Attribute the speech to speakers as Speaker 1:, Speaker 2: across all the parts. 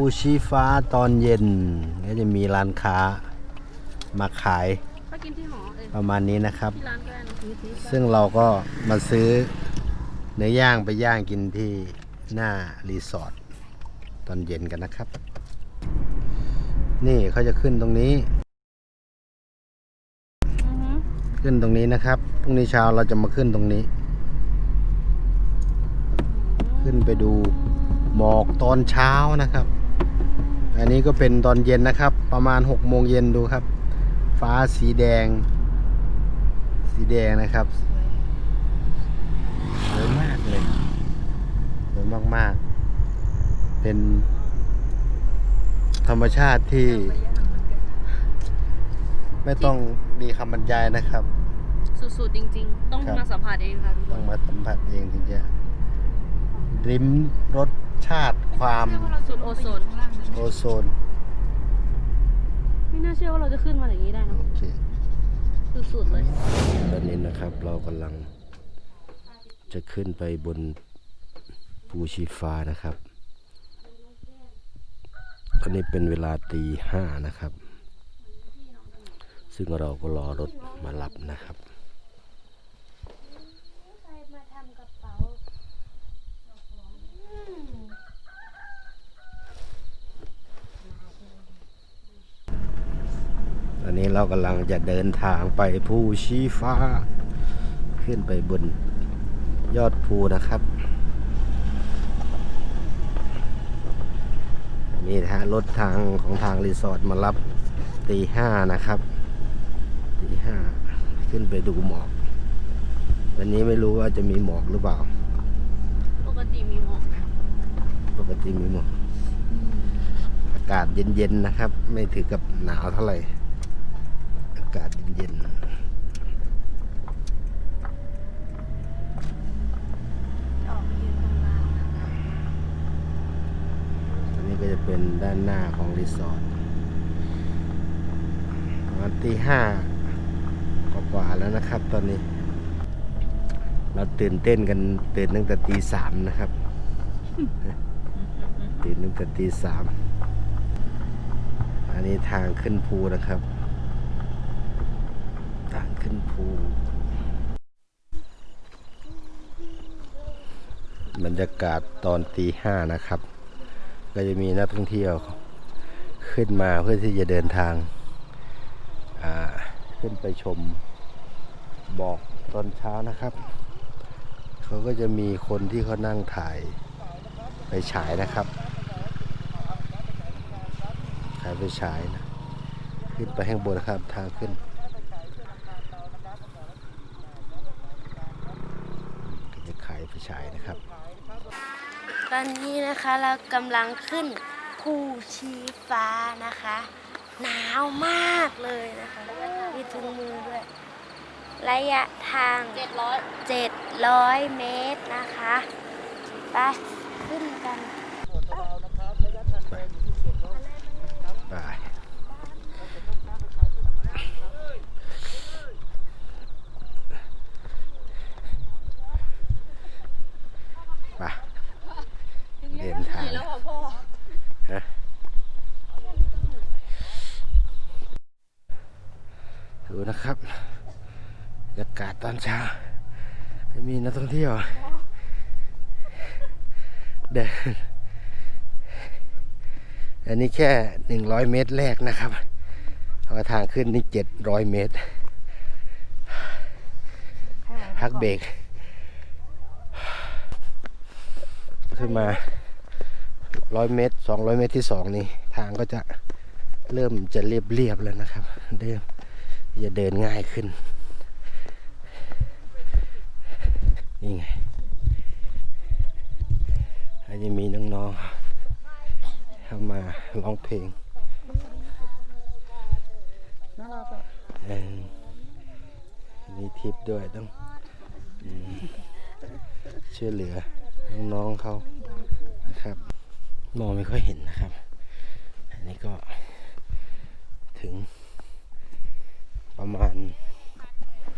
Speaker 1: ภูชีฟ้าตอนเย็นก็จะมีร้านค้ามาขาย
Speaker 2: ไปกินที่หอเออ
Speaker 1: ประมาณนี้นะครับ
Speaker 2: ที่ร้านก็ได้นะซื้อซื้อ
Speaker 1: ซึ่งเราก็มาซื้อเนื้อย่างไปย่างกินที่หน้ารีสอร์ทตอนเย็นกันนะครับ นี่เขาจะขึ้นตรงนี้
Speaker 2: อือฮึ
Speaker 1: ขึ้นตรงนี้นะครับ พรุ่งนี้เช้าเราจะมาขึ้นตรงนี้ ขึ้นไปดูหมอกตอนเช้านะครับ อันนี้ก็เป็นตอนเย็นนะครับ ประมาณ6โมงเย็นดูครับ ฟ้าสีแดง สีแดงนะครับสวยมากเลยสวยมากๆ เป็น ธรรมชาติที่ ไม่ต้องมีคำบรรยายนะครับ
Speaker 2: สุดๆจริง ๆ ต้อง
Speaker 1: ครับ
Speaker 2: มาสัมผัสเองค่ะทุกค
Speaker 1: ต้อง
Speaker 2: น
Speaker 1: มาสัมผัสเองถึงจะริมรส ชาติความ
Speaker 2: สุดโอโซน
Speaker 1: โอโซน
Speaker 2: ไม่น่าเชื่อว่าเราจะขึ้นมาอย่างนี้ได้เน
Speaker 1: โอ
Speaker 2: อะ
Speaker 1: เค
Speaker 2: สุดๆเลย
Speaker 1: ตอนนี้นะครับเรากำลังจะขึ้นไปบนภูชีฟ้านะครับตอนนี้เป็นเวลาตีห้านะครับ ซึ่งเราก็รอรถมารับนะครับ
Speaker 3: ใครมาทำกระเป๋าอืม
Speaker 1: ต อนนี้เรากำลังจะเดินทางไปภูชีฟ้า ขึ้นไปบนยอดภูนะครับ นี่นะฮะรถทางของทางรีสอร์ทมารับตีห้านะครับตีห้าขึ้นไปดูหมอก วันนี้ไม่รู้ว่าจะมีหมอกหรือเปล่า
Speaker 2: ปกติมีหมอกนะ
Speaker 1: ปกติมีหมอก อากาศเย็นๆนะครับ ไม่ถึงกับหนาวเท่าไหร่อากาศเย็น
Speaker 2: ออกไปยืนตรงกลางนะคะ
Speaker 1: ๆอันนี้ก็จะเป็นด้านหน้าของรีสอร์ทประมาณตีห้ากว่าๆแล้วนะครับตอนนี้ เราตื่นเต้นกันตื่นตั้งแต่ตีสามนะครับ ตื่นตั้งแต่ตีสามอันนี้ทางขึ้นภูนะครับทางขึ้นภู บรรยากาศตอนตีห้านะครับ ก็จะมีนักท่องเที่ยวขึ้นมาเพื่อที่จะเดินทางาขึ้นไปชมบอกตอนเช้านะครับ เขาก็จะมีคนที่เขานั่งถ่ายไปฉายนะครับถ่ายไปฉายนะ ขึ้นไปข้างบนนะครับทางขึ้น ก็ จะขายไปฉายนะครับ
Speaker 3: ตอนนี้นะคะเรากำลังขึ้นภูชีฟ้านะคะ หนาวมากเลยนะคะมีถุงมือด้วย ระยะทาง
Speaker 2: เจ็ดร้อย
Speaker 3: 700 เมตรนะคะ ไป ขึ้นกัน
Speaker 1: ไปไปเดินทาง
Speaker 2: แล้วอะพ่อ
Speaker 1: ฮะดูนะครับบรรยากาศต อนเช้าไม่มีนักท่องเที่ยว เดิน อันนี้แค่หนึ่งร้อยเมตรแรกนะครับเพราะทางขึ้นนี่เจ็ดร้อยเมตรพักเบรกขึ้นมาร้อยเมตรสองร้อยเมตรที่สองนี่ทางก็จะเริ่มจะเรียบเรียบแล้วนะครับ เริ่มจะเดินง่ายขึ้น นี่ไงอาจจะมีน้องๆเข้ามาร้องเพลง
Speaker 2: น่ารักอะ
Speaker 1: เออมีทิปด้วยต้องช่วยเหลือน้องๆเขานะครับ มองไม่ค่อยเห็นนะครับ อันนี้ก็ถึงประมาณ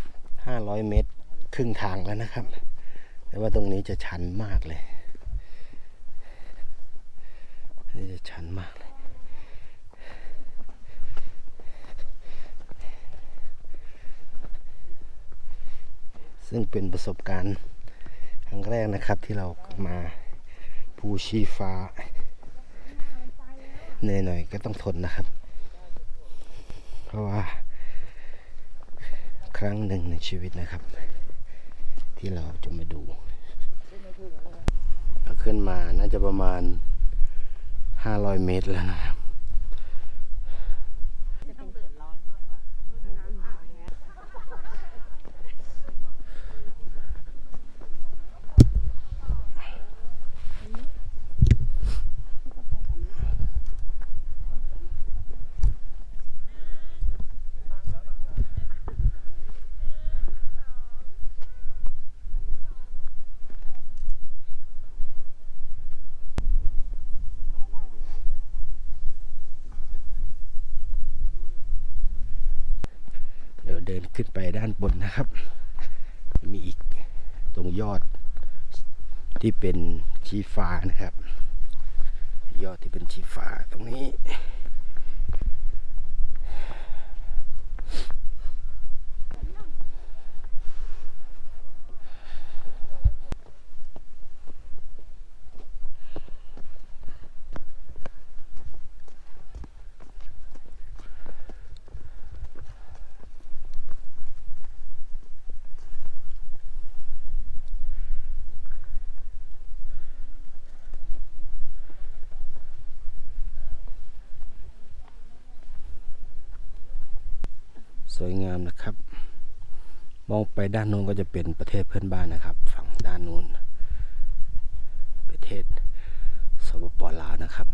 Speaker 1: 500 เมตร ครึ่งทางแล้วนะครับ แต่ว่าตรงนี้จะชันมากเลยนี่จะชันมากเลยซึ่งเป็นประสบการณ์ครั้งแรกนะครับที่เรามาภูชีฟ้าเหนื่อยหน่อยก็ต้องทนนะครับ เพราะว่าครั้งหนึ่งในชีวิตนะครับ ที่เราจะมาดูเราขึ้นมาน่าจะประมาณ 500 เมตรแล้วนะครับ เดี๋ยวเดินขึ้นไปด้านบนนะครับ มีอีกตรงยอดที่เป็นชีฟ้านะครับ ยอดที่เป็นชีฟ้าตรง นี้ วยงามนะครับ มองไปด้านนู้นก็จะเป็นประเทศเพื่อนบ้านนะครับ ฝั่งด้านนู้น ประเทศสปปลาวนะครับ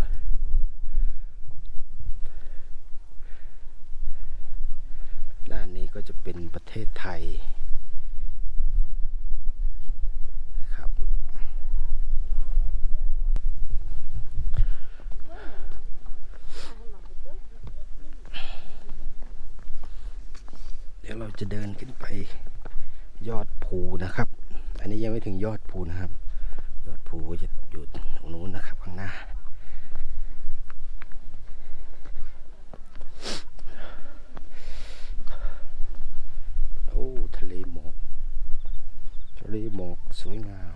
Speaker 1: ด้านนี้ก็จะเป็นประเทศไทยนะครับ เดี๋ยวเรา จะเดินขึ้นไปยอดภูนะครับ อันนี้ยังไม่ถึงยอดภูนะครับ ยอดภูก็จะอยู่ตรงนู้นนะครับข้างหน้า โอ้ ทะเลหมอก ทะเลหมอกสวยงาม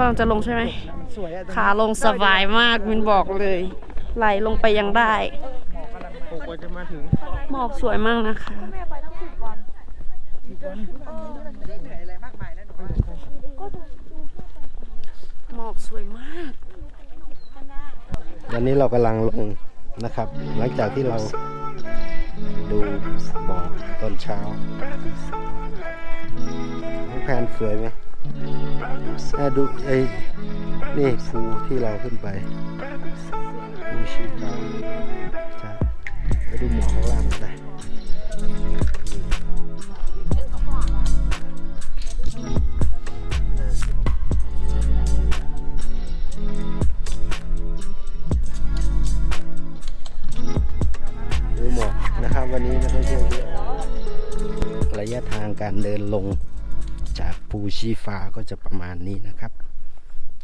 Speaker 2: กำลังจะลงใช่ไหมขาลงสบายมากมินบอกเลย ไหลลงไปยังได้
Speaker 4: หกวันจะมาถึง
Speaker 2: หมอกสวยมากนะคะหมอกสวยมาก
Speaker 1: วันนี้เรากำลังลงนะครับ หลังจากที่เราดูบอกตอนเช้าน้องแพนสวยไหม น่าดูไอ้นี่ภูที่เราขึ้นไปภูชีฟ้าใช่ไปดูหมอกข้างล่างกันไปดูหมอกนะครับวันนี้นักท่องเที่ยวเยอะระยะทางการเดินลง ภูชีฟ้าก็จะประมาณนี้นะครับ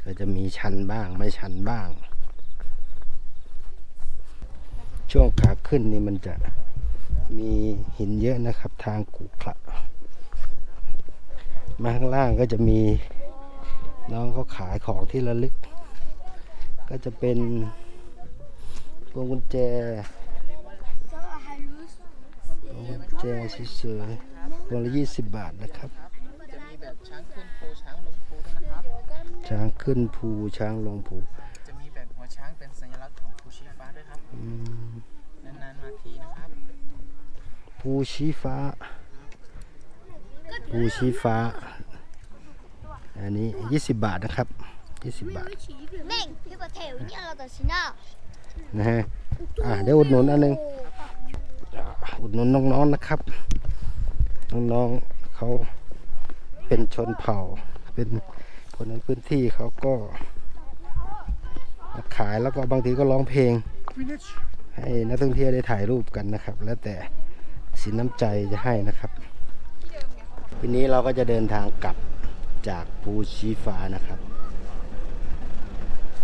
Speaker 1: ก็จะมีชันบ้างไม่ชันบ้าง ช่วงขาขึ้นนี่มันจะมีหินเยอะนะครับ ทางกุขระมาข้างล่างก็จะมีน้องเขาขายของที่ระลึก ก็จะเป็นพวงกุญแจพวงกุญแจสวยๆพวงละยี่สิบบาทนะครับ
Speaker 4: จะมีแบบ ช้างขึ้นภูช้างลงภูด้วยนะครับ
Speaker 1: ช้างขึ้นภูช้างลงภู
Speaker 4: จะมีแบบหัวช้างเป็นสัญลักษณ์ของภูชีฟ้าด้วยครับ
Speaker 1: อืม
Speaker 4: นานๆมาทีนะครับ
Speaker 1: ภูชีฟ้า ภูชีฟ้า อันนี้ 20 บาทนะครับ 20 บาท
Speaker 3: แม่งพี่ประเทศเนี่ยเราแต่ชนะ
Speaker 1: นะฮะ อ่าเดี๋ยวอุดหนุนอันหนึงอ่าอุดหนุนน้องๆนะครับ น้องๆเขา เป็นชนเผ่า เป็นคนในพื้นที่เขาก็ขายแล้วก็บางทีก็ร้องเพลง ให้นักท่องเที่ยวได้ถ่ายรูปกันนะครับ แล้วแต่สินน้ำใจจะให้นะครับทีนี้เราก็จะเดินทางกลับจากภูชีฟ้านะครับ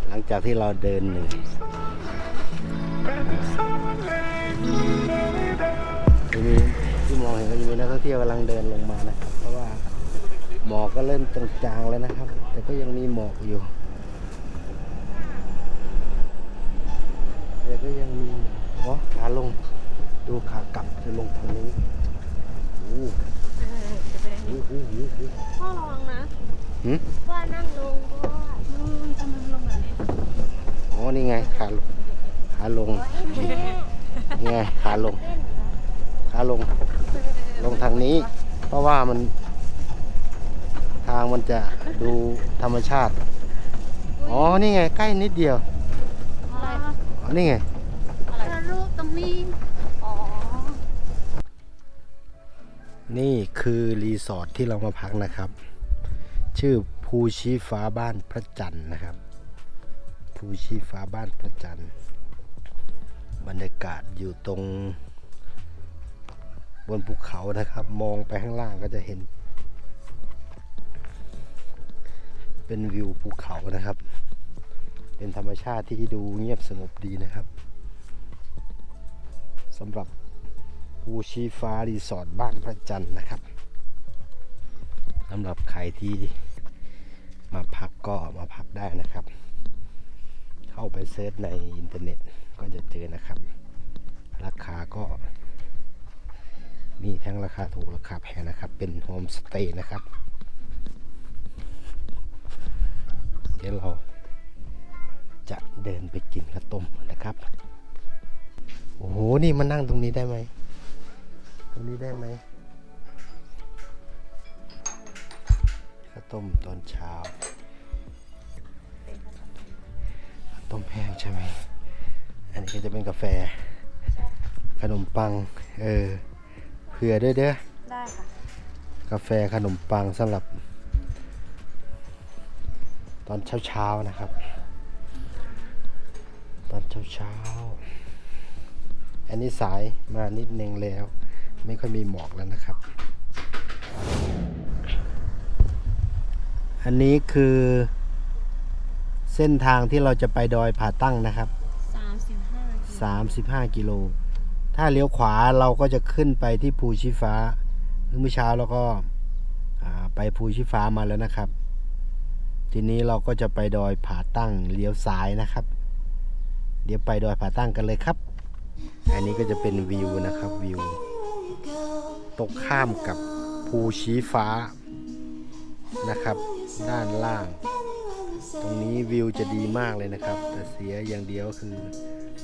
Speaker 1: หลังจากที่เราเดินหนึ่งจะมีที่มองเห็นก็จะมีนักท่องเที่ยวกำลังเดินลงมานะครับเพราะว่า หมอกก็เริ่มจางๆแล้วนะครับ แต่ก็ยังมีหมอกอยู่แต่ก็ยังมีอ๋อขาลง ดูขากลับจะลงทางนี้โอ้โหโอ้โหโอ้โห
Speaker 2: พ่อระวังนะ
Speaker 1: หืม
Speaker 3: พ่อนั่งลงพ่อ
Speaker 2: อืมทำไมมันลงแบบนี้
Speaker 1: อ๋อนี่ไงขาลงขาลงนี่ไงขาลงขาลง ลงทางนี้ เพราะว่ามันทางมันจะดูธรรมชาติ อ๋อ นี่ไง ใกล้นิดเดียว อ๋อ นี่ไง
Speaker 2: อะไรรูปตรงนี้ อ๋อ
Speaker 1: นี่คือรีสอร์ทที่เรามาพักนะครับ ชื่อภูชีฟ้าบ้านพระจันทร์นะครับ ภูชีฟ้าบ้านพระจันทร์ บรรยากาศอยู่ตรงบนภูเขานะครับ มองไปข้างล่างก็จะเห็น เป็นวิวภูเขานะครับ เป็นธรรมชาติที่ดูเงียบสงบดีนะครับสำหรับภูชีฟ้ารีสอร์ทบ้านพระจันทร์นะครับสำหรับใครที่มาพักก็มาพักได้นะครับ เข้าไปเซิร์ชในอินเทอร์เน็ตก็จะเจอนะครับ ราคาก็มีทั้งราคาถูกราคาแพงนะครับ เป็นโฮมสเตย์นะครับ เดี๋ยวเราจะเดินไปกินข้าวต้มนะครับ โอ้โห นี่มานั่งตรงนี้ได้ไหม ตรงนี้ได้ไหมข้าวต้มตอนเช้าข้าวต้มแห้งใช่ไหม อันนี้ก็จะเป็นกาแฟ ขนมปัง เออ เผื่อด้วยเด้อ
Speaker 2: ได้ค่ะ
Speaker 1: กาแฟขนมปังสำหรับต อนเช้าๆนะครับ ตอนเช้าๆอันนี้สายมานิดนึงแล้ว ไม่ค่อยมีหมอกแล้วนะครับ อันนี้คือเส้นทางที่เราจะไปดอยผาตั้งนะครับ 35 กิโล ถ้าเลี้ยวขวาเราก็จะขึ้นไปที่ภูชีฟ้าเมื่อเช้าเราก็ไปภูชีฟ้ามาแล้วนะครับ ทีนี้เราก็จะไปดอยผาตั้งเลี้ยวซ้ายนะครับ เดี๋ยวไปดอยผาตั้งกันเลยครับ อันนี้ก็จะเป็นวิวนะครับวิวตกข้ามกับภูชี้ฟ้านะครับ ด้านล่าง ตรงนี้วิวจะดีมากเลยนะครับ แต่เสียอย่างเดียวคือ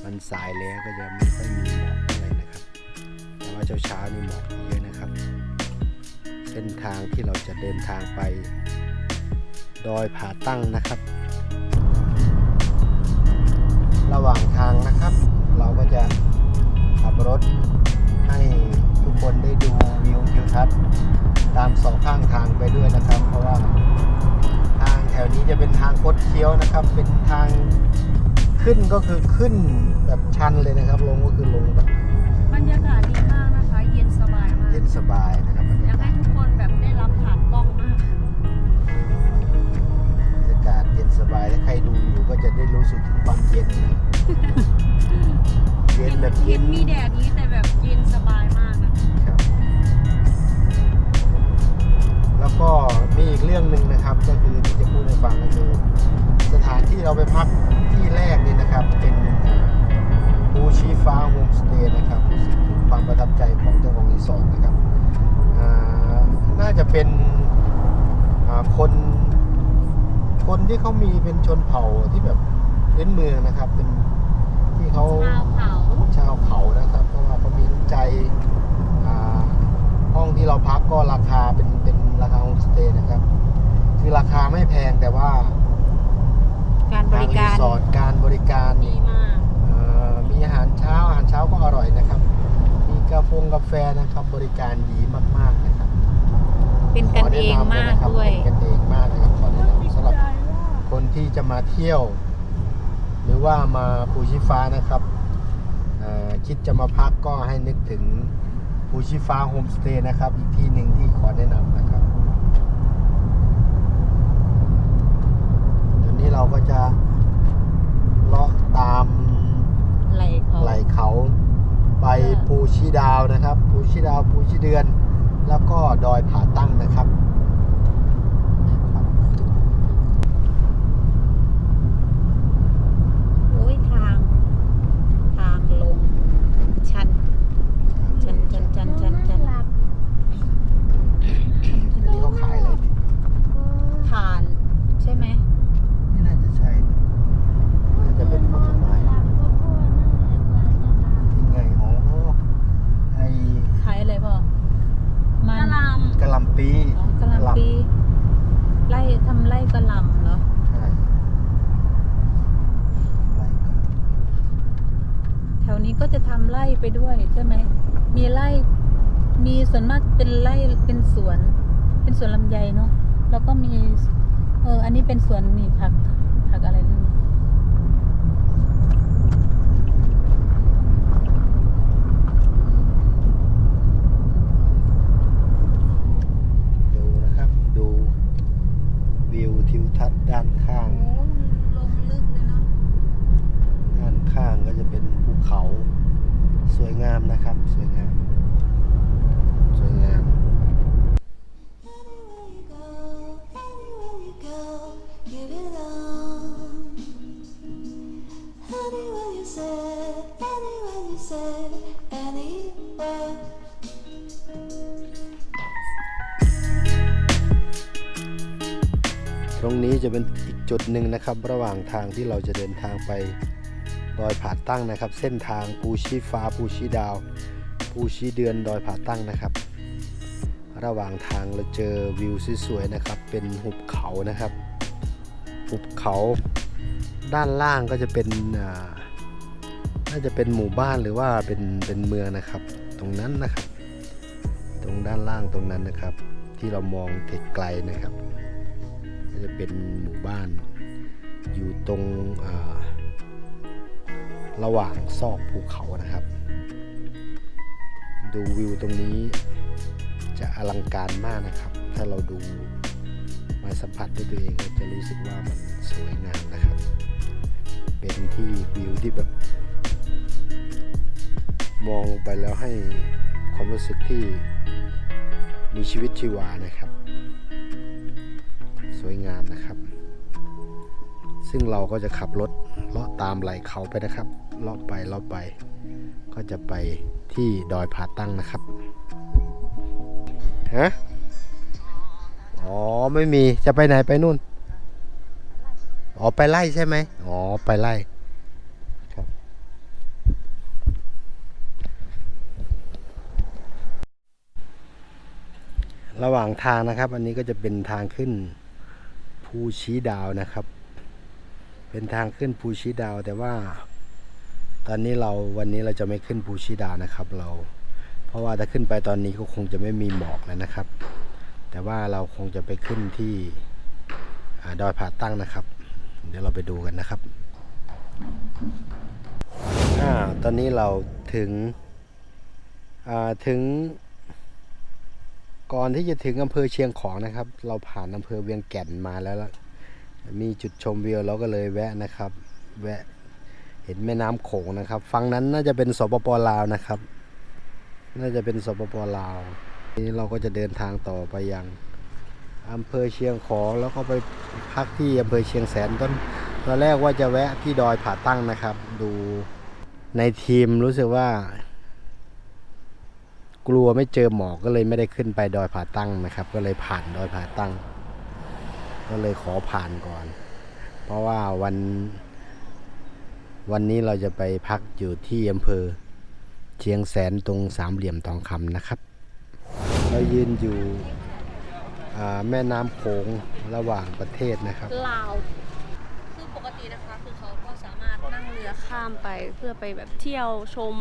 Speaker 1: มันสายแล้วก็จะไม่ค่อยมีหมอกเท่าไรนะครับ แต่ว่าเช้าๆนี่หมอกเยอะนะครับ เส้นทางที่เราจะเดินทางไป ดอยผาตั้งนะครับ ระหว่างทางนะครับ เราก็จะขับรถให้ทุกคนได้ดูวิวทิวทัศน์ตามสองข้างทางไปด้วยนะครับ เพราะว่าทางแถวนี้จะเป็นทางคดเคี้ยวนะครับ เป็นทางขึ้นก็คือขึ้นแบบชันเลยนะครับ ลงก็คือลงแบบ
Speaker 2: บรรยากาศดีมากนะคะ เย็นสบายมาก
Speaker 1: เย็นสบายนะครับ สบายถ้าใครดูอยู่ก็จะได้รู้สึกถึงความเย็นนะเย็นแบบ
Speaker 2: เห็
Speaker 1: เย็
Speaker 2: น
Speaker 1: น
Speaker 2: มีแดดนี้แต่แบบเย็นสบายมากนะ
Speaker 1: ครับ แล้วก็มีอีกเรื่องหนึ่งนะครับ ก็คือที่จะพูดให้ฟังก็คือ สถานที่เราไปพักที่แรกนี่นะครับ เป็นภูชีฟ้าโฮมสเตย์นะครับรู้สึกถึงความประทับใจของเจ้าของรีสอร์ทนะครับอ่าน่าจะเป็นอ่าคน คนที่เขามีเป็นชนเผ่าที่แบบพื้นเมืองนะครับ เป็นที่เขา
Speaker 2: ชาวเขา
Speaker 1: ชาวเขานะครับ เพราะว่าเขามีน้ำใจอ่าห้องที่เราพักก็ราคาเป็นเป็นราคาโฮมสเตย์นะครับ คือราคาไม่แพงแต่ว่า
Speaker 2: การบ
Speaker 1: ทาง
Speaker 2: ริ
Speaker 1: รี
Speaker 2: การ
Speaker 1: สอร์ทการบริการ
Speaker 2: ดีมาก
Speaker 1: เอ่อมีอาหารเช้าอาหารเช้าก็อร่อยนะครับ มีกาแฟกาแฟนะครับ บริการดีมากๆนะครับ
Speaker 2: เป็นกันเองมากด้วย
Speaker 1: เป็นกันเอง คนที่จะมาเที่ยว หรือว่ามาภูชิฟ้านะครับเอ่อคิดจะมาพักก็ให้นึกถึงภูชิฟ้าโฮมสเตย์นะครับ อีกที่หนึ่งที่ขอแนะนำนะครับเดี๋ยวนี้เราก็จะเลาะตาม
Speaker 2: ไหลเขา
Speaker 1: ไหลเขาไปภูชีดาวนะครับ ภูชีดาวภูชีเดือน แล้วก็ดอยผาตั้งนะครับครับ จุ
Speaker 5: ดหนึ่
Speaker 1: ง
Speaker 5: นะ
Speaker 1: ครับ ระหว่างทางที่เราจะเดินทางไปดอยผาตั้งนะครับ เส้นทางภูชีฟ้าภูชีดาวภูชีเดือนดอยผาตั้งนะครับ ระหว่างทางเราเจอวิวสวยๆนะครับ เป็นหุบเขานะครับ หุบเขาด้านล่างก็จะเป็นน่าจะเป็นหมู่บ้านหรือว่าเป็นเป็นเมืองนะครับ ตรงนั้นนะครับ ตรงด้านล่างตรงนั้นนะครับ ที่เรามองไกลๆนะครับ จะเป็นหมู่บ้าน อยู่ตรงระหว่างซอกภูเขานะครับ ดูวิวตรงนี้จะอลังการมากนะครับ ถ้าเราดูมาสัมผัสด้วยตัวเองจะรู้สึกว่ามันสวยงามนะครับ เป็นที่วิวที่แบบมองลงไปแล้วให้ความรู้สึกที่มีชีวิตชีวานะครับ สวยงามนะครับ ซึ่งเราก็จะขับรถเลาะตามไหลเขาไปนะครับเลาะไปเลาะไป ก็จะไปที่ดอยผาตั้งนะครับฮะอ๋อไม่มีจะไปไหนไปนู่นอ๋อไปไล่ใช่ไหมอ๋อไปไล่ครับ ระหว่างทางนะครับ อันนี้ก็จะเป็นทางขึ้น ภูชี้ดาวนะครับ เป็นทางขึ้นภูชี้ดาวแต่ว่า ตอนนี้เราวันนี้เราจะไม่ขึ้นภูชี้ดาวนะครับ เรา เพราะว่าถ้าขึ้นไปตอนนี้ก็คงจะไม่มีหมอกแล้วนะครับ แต่ว่าเราคงจะไปขึ้นที่ดอยผาตั้งนะครับ เดี๋ยวเราไปดูกันนะครับอ่าตอนนี้เราถึงอ่าถึง ก่อนที่จะถึงอำเภอเชียงของนะครับ เราผ่านอำเภอเวียงแก่นมาแล้ว มีจุดชมวิวเราก็เลยแวะนะครับ แวะเห็นแม่น้ำโขงนะครับฝั่งนั้นน่าจะเป็นสปปลาวนะครับ น่าจะเป็นสปปลาวทีนี้เราก็จะเดินทางต่อไปยังอำเภอเชียงของแล้วก็ไปพักที่อำเภอเชียงแสนต้นตอนแรกว่าจะแวะที่ดอยผาตั้งนะครับ ดูในทีมรู้สึกว่า กลัวไม่เจอหมอกก็เลยไม่ได้ขึ้นไปดอยผาตั้งนะครับ ก็เลยผ่านดอยผาตั้ง ก็เลยขอผ่านก่อน เพราะว่าวัน วันนี้เราจะไปพักอยู่ที่อำเภอเชียงแสนตรงสามเหลี่ยมทองคำนะครับ เรายืนอยู่แม่น้ำโขงระหว่างประเทศนะครับ
Speaker 2: ลาวคือปกตินะคะคือเขาก็สามารถนั่งเรือข้ามไปเพื่อไปแบบเที่ยวชม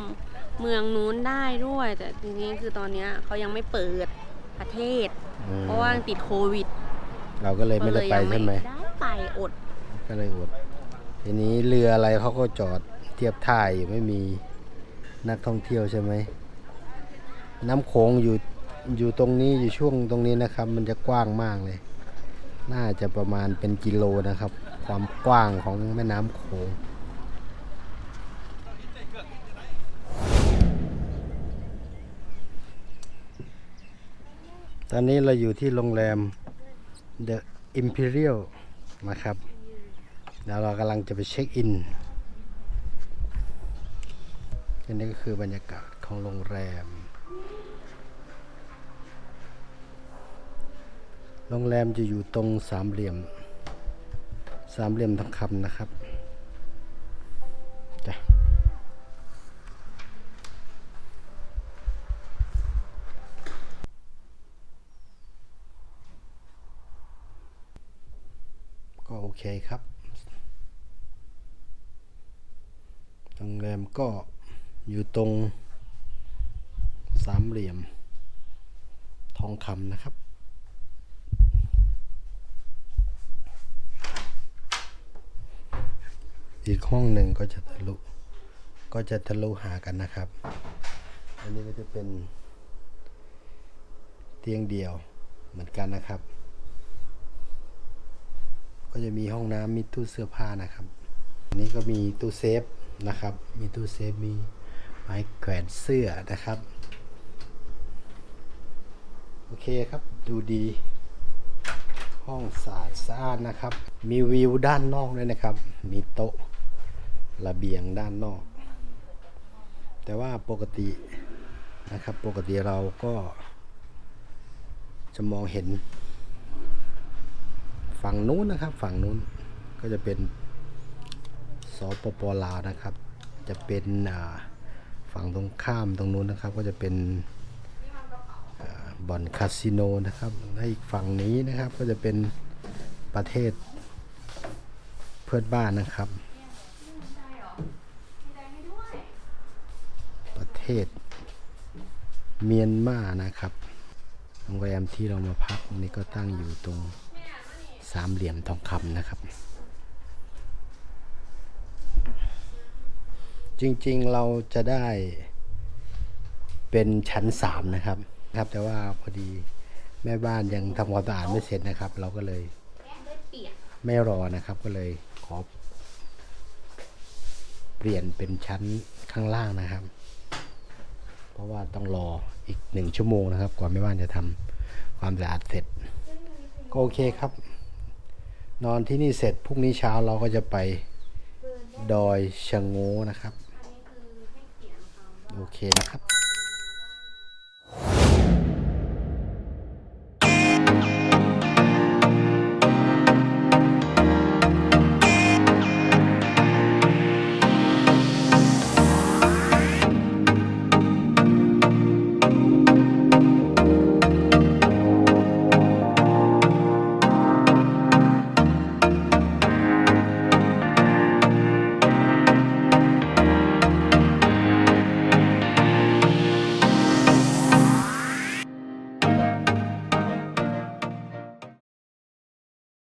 Speaker 2: เมืองนู้นได้ด้วย แต่ทีนี้คือตอนเนี้ยเขายังไม่เปิดประเทศ
Speaker 1: อืม
Speaker 2: เพราะว่าติดโควิด
Speaker 1: เราก็เลยไม่ได้ไป
Speaker 2: ก็เลยยัง
Speaker 1: ใช่ไหม
Speaker 2: ได้ไปอด
Speaker 1: ก็เลยอดทีนี้เรืออะไรเขาก็จอดเทียบท่าอยู่ไม่มีนักท่องเที่ยวใช่ไหม น้ำโขงอยู่อยู่ตรงนี้อยู่ช่วงตรงนี้นะครับ มันจะกว้างมากเลย น่าจะประมาณเป็นกิโลนะครับ ความกว้างของแม่น้ำโขง ตอนนี้เราอยู่ที่โรงแรม The Imperial นะครับ แล้วเรากำลังจะไปเช็คอินอันนี้ก็คือบรรยากาศของโรงแรม โรงแรมจะอยู่ตรงสามเหลี่ยม สามเหลี่ยมทองคำนะครับ ก็โอเคครับโรงแรมก็อยู่ตรงสามเหลี่ยม ทองคำนะครับ อีกห้องหนึ่งก็จะทะลุ ก็จะทะลุหากันนะครับ อันนี้ก็จะเป็นเตียงเดียวเหมือนกันนะครับ ก็จะมีห้องน้ำมีตู้เสื้อผ้านะครับอันนี้ก็มีตู้เซฟนะครับ มีตู้เซฟมีไม้แขวนเสื้อนะครับ โอเคครับดูดี ห้องสะอาดสะอาดนะครับ มีวิวด้านนอกด้วยนะครับ มีโต๊ะระเบียงด้านนอก แต่ว่าปกตินะครับปกติเราก็จะมองเห็น ฝั่งนู้นนะครับ ฝั่งนู้นก็จะเป็นสปปลาวนะครับ จะเป็นฝั่งตรงข้ามตรงนู้นนะครับ ก็จะเป็นบ่อนคาสิโนนะครับและอีกฝั่งนี้นะครับก็จะเป็นประเทศเพื่อนบ้านนะครับ ประเทศเมียนมานะครับโรงแรมที่เรามาพักนี่ก็ตั้งอยู่ตรง สามเหลี่ยมทองคำนะครับ จริงๆเราจะได้เป็นชั้นสามนะครับครับ แต่ว่าพอดีแม่บ้านยังทำความสะอาดไม่เสร็จนะครับ เราก็เลยไม่รอนะครับก็เลยขอ เปลี่ยนเป็นชั้นข้างล่างนะครับ เพราะว่าต้องรออีกหนึ่งชั่วโมงนะครับ กว่าแม่บ้านจะทำความสะอาดเสร็จก็โอเคครับ นอนที่นี่เสร็จพรุ่งนี้เช้าเราก็จะไปดอยชะโงนะครับ โอเคนะครับ